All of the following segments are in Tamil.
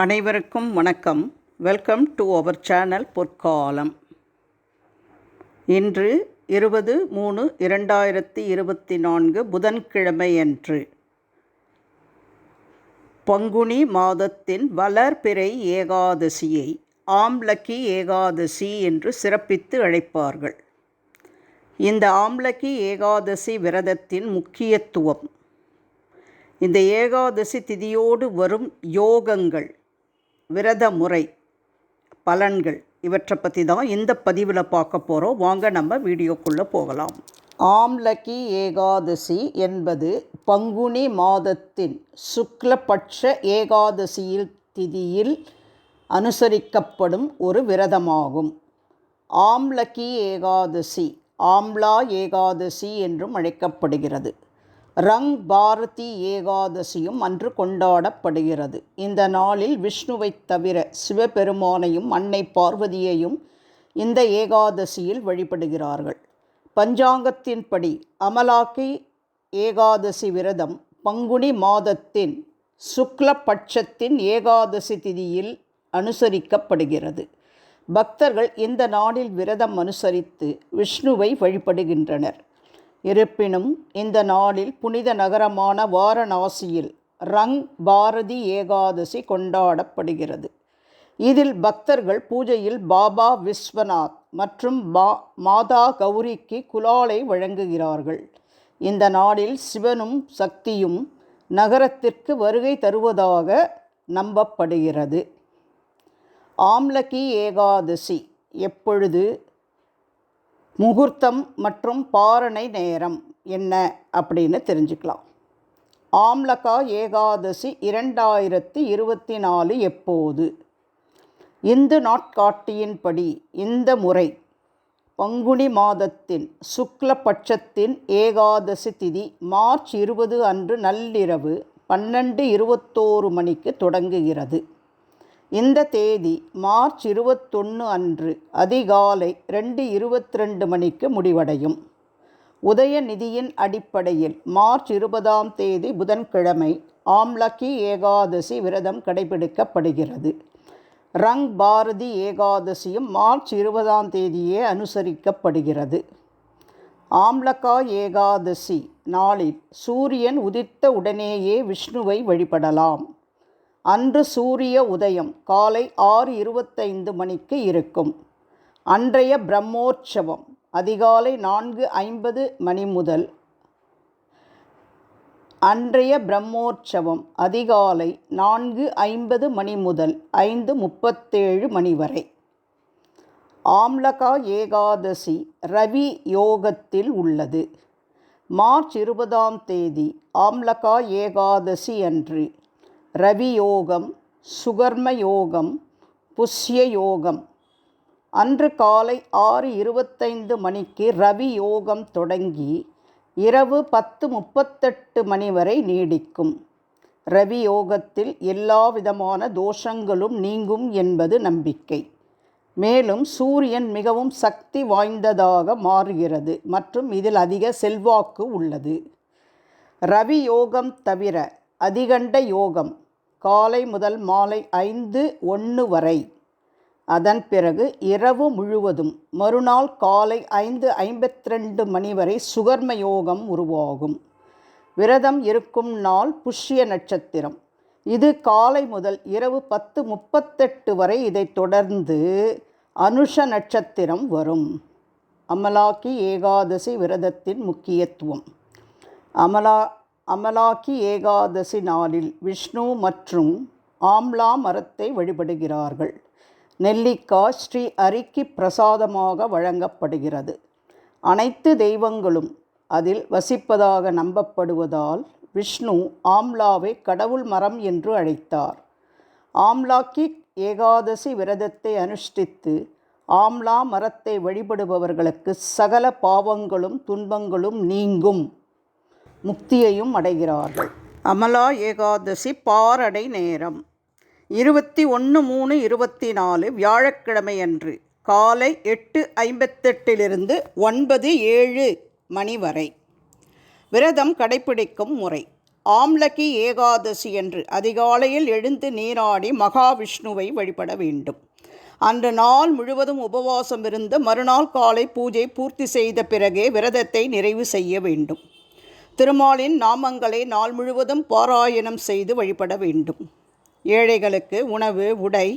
அனைவருக்கும் வணக்கம். வெல்கம் டு அவர் சேனல் பொற்காலம். இன்று இருபது மூணு இரண்டாயிரத்தி இருபத்தி நான்கு புதன்கிழமையன்று பங்குனி மாதத்தின் வளர்பிறை ஏகாதசியை ஆம்லக்கி ஏகாதசி என்று சிறப்பித்து அழைப்பார்கள். இந்த ஆம்லக்கி ஏகாதசி விரதத்தின் முக்கியத்துவம். இந்த ஏகாதசி திதியோடு வரும் யோகங்கள் விரத முறை பலன்கள் இவற்றை பற்றி தான் இந்த பதிவில் பார்க்க போகிறோம் வாங்க நம்ம வீடியோக்குள்ளே போகலாம். ஆம்லக்கி ஏகாதசி என்பது பங்குனி மாதத்தின் சுக்லபட்ச ஏகாதசியில் திதியில் அனுசரிக்கப்படும் ஒரு விரதமாகும். ஆம்லக்கி ஏகாதசி ஆம்லா ஏகாதசி என்றும் அழைக்கப்படுகிறது. ரங் பாரதி ஏகாதசியும் அன்று கொண்டாடப்படுகிறது. இந்த நாளில் விஷ்ணுவைத் தவிர சிவபெருமானையும் அன்னை பார்வதியையும் இந்த ஏகாதசியில் வழிபடுகிறார்கள். பஞ்சாங்கத்தின்படி அமலாக்கி ஏகாதசி விரதம் பங்குனி மாதத்தின் சுக்லபட்சத்தின் ஏகாதசி திதியில் அனுசரிக்கப்படுகிறது. பக்தர்கள் இந்த நாளில் விரதம் அனுசரித்து விஷ்ணுவை வழிபடுகின்றனர். இருப்பினும் இந்த நாளில் புனித நகரமான வாரணாசியில் ரங் பாரதி ஏகாதசி கொண்டாடப்படுகிறது. இதில் பக்தர்கள் பூஜையில் பாபா விஸ்வநாத் மற்றும் பா மாதா கௌரிக்கு குலாலை வழங்குகிறார்கள். இந்த நாளில் சிவனும் சக்தியும் நகரத்திற்கு வருகை தருவதாக நம்பப்படுகிறது. ஆம்லகி ஏகாதசி எப்பொழுது? முகூர்த்தம் மற்றும் பாரணை நேரம் என்ன அப்படின்னு தெரிஞ்சுக்கலாம். ஆம்லகா ஏகாதசி இரண்டாயிரத்தி இருபத்தி நாலு எப்போது? இந்து நாட்காட்டியின்படி இந்த முறை பங்குனி மாதத்தின் சுக்லபட்சத்தின் ஏகாதசி திதி மார்ச் இருபது அன்று நள்ளிரவு பன்னெண்டு இருபத்தோரு மணிக்கு தொடங்குகிறது. இந்த தேதி மார்ச் இருபத்தொன்று அன்று அதிகாலை ரெண்டு இருபத்தி ரெண்டு மணிக்கு முடிவடையும். உதயநிதியின் அடிப்படையில் மார்ச் இருபதாம் தேதி புதன்கிழமை ஆம்லக்கி ஏகாதசி விரதம் கடைபிடிக்கப்படுகிறது. ரங் பாரதி ஏகாதசியும் மார்ச் இருபதாம் தேதியே அனுசரிக்கப்படுகிறது. ஆம்லகா ஏகாதசி நாளில் சூரியன் உதித்த உடனேயே விஷ்ணுவை வழிபடலாம். அன்று சூரிய உதயம் காலை ஆறு இருபத்தைந்து மணிக்கு இருக்கும். அன்றைய பிரம்மோற்சவம் அதிகாலை நான்கு ஐம்பது மணி முதல். அன்றைய பிரம்மோற்சவம் அதிகாலை நான்கு ஐம்பது மணி முதல் ஐந்து முப்பத்தேழு மணி வரை. ஆம்லகா ஏகாதசி ரவி யோகத்தில் உள்ளது. மார்ச் இருபதாம் தேதி ஆம்லகா ஏகாதசி அன்று ரவியோகம் சுகர்மயோகம் சுகர்ம யோகம் புஷ்ய யோகம் அன்று காலை ஆறு இருபத்தைந்து மணிக்கு ரவி யோகம் தொடங்கி இரவு பத்து முப்பத்தெட்டு மணி வரை நீடிக்கும். ரவி யோகத்தில் எல்லா விதமான தோஷங்களும் நீங்கும் என்பது நம்பிக்கை. மேலும் சூரியன் மிகவும் சக்தி வாய்ந்ததாக மாறுகிறது மற்றும் இதில் அதிக செல்வாக்கு உள்ளது. ரவி யோகம் தவிர அதிகண்ட யோகம் காலை முதல் மாலை ஐந்து ஒன்று வரை. அதன் பிறகு இரவு முழுவதும் மறுநாள் காலை ஐந்து ஐம்பத்திரெண்டு மணி வரை சுகர்ம யோகம் உருவாகும். விரதம் இருக்கும் நாள் புஷ்ய நட்சத்திரம். இது காலை முதல் இரவு பத்து முப்பத்தெட்டு வரை இதைத் தொடர்ந்து அனுஷ நட்சத்திரம் வரும். அமலாக்கி ஏகாதசி விரதத்தின் முக்கியத்துவம். அமலா அமலாக்கி ஏகாதசி நாளில் விஷ்ணு மற்றும் ஆம்லா மரத்தை வழிபடுகிறார்கள். நெல்லிக்காய் ஸ்ரீ அரிக்கு பிரசாதமாக வழங்கப்படுகிறது. அனைத்து தெய்வங்களும் அதில் வசிப்பதாக நம்பப்படுவதால் விஷ்ணு ஆம்லாவை கடவுள் மரம் என்று அழைத்தார். ஆம்லாக்கி ஏகாதசி விரதத்தை அனுஷ்டித்து ஆம்லா மரத்தை வழிபடுபவர்களுக்கு சகல பாவங்களும் துன்பங்களும் நீங்கும். முக்தியையும் அடைகிறார்கள். அமலா ஏகாதசி பாரடை நேரம். இருபத்தி ஒன்று மூணு இருபத்தி நாலு வியாழக்கிழமையன்று காலை எட்டு ஐம்பத்தெட்டிலிருந்து ஒன்பது ஏழு மணி வரை விரதம் கடைப்பிடிக்கும் முறை. ஆம்லகி ஏகாதசி என்று அதிகாலையில் எழுந்து நீராடி மகாவிஷ்ணுவை வழிபட வேண்டும். அன்று நாள் முழுவதும் உபவாசம் இருந்து மறுநாள் காலை பூஜை பூர்த்தி செய்த பிறகே விரதத்தை நிறைவு செய்ய வேண்டும். திருமாலின் நாமங்களை நாள் முழுவதும் பாராயணம் செய்து வழிபட வேண்டும். ஏழைகளுக்கு உணவு உடை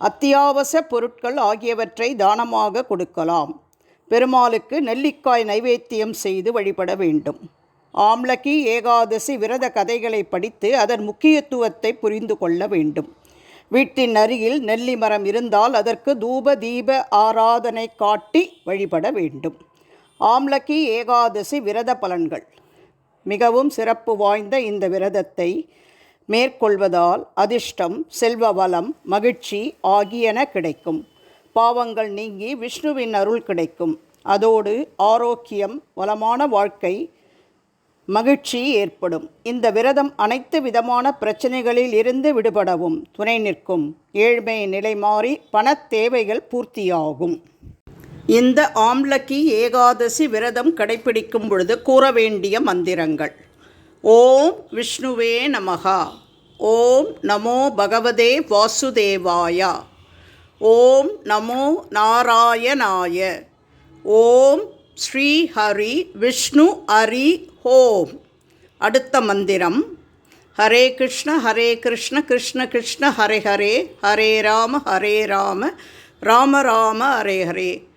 அத்தியாவசிய பொருட்கள் ஆகியவற்றை தானமாக கொடுக்கலாம். பெருமாளுக்கு நெல்லிக்காய் நைவேத்தியம் செய்து வழிபட வேண்டும். ஆம்லகி ஏகாதசி விரத கதைகளை படித்து அதன் முக்கியத்துவத்தை புரிந்து கொள்ள வேண்டும். வீட்டின் அருகில் நெல்லி மரம் இருந்தால் அதற்கு தூப தீப ஆராதனை காட்டி வழிபட வேண்டும். ஆம்லகி ஏகாதசி விரத பலன்கள். மிகவும் சிறப்பு வாய்ந்த இந்த விரதத்தை மேற்கொள்வதால் அதிர்ஷ்டம் செல்வ வளம் மகிழ்ச்சி ஆகியன கிடைக்கும். பாவங்கள் நீங்கி விஷ்ணுவின் அருள் கிடைக்கும். அதோடு ஆரோக்கியம் வளமான வாழ்க்கை மகிழ்ச்சி ஏற்படும். இந்த விரதம் அனைத்து விதமான பிரச்சனைகளில் இருந்து விடுபடவும் துணை நிற்கும். ஏழ்மை நிலை மாறி பணத் தேவைகள் பூர்த்தியாகும். இந்த ஆம்லக்கி ஏகாதசி விரதம் கடைபிடிக்கும் பொழுது கூற வேண்டிய மந்திரங்கள். ஓம் விஷ்ணுவே நமகா ஓம் நமோ பகவதே வாசுதேவாயா. ஓம் நமோ நாராயணாய. ஓம் ஸ்ரீ ஹரி விஷ்ணு ஹரி ஹோம். அடுத்த மந்திரம். ஹரே கிருஷ்ண ஹரே கிருஷ்ண கிருஷ்ண கிருஷ்ண ஹரே ஹரே ஹரே ராம ஹரே ராம ராம ராம ஹரே ஹரே.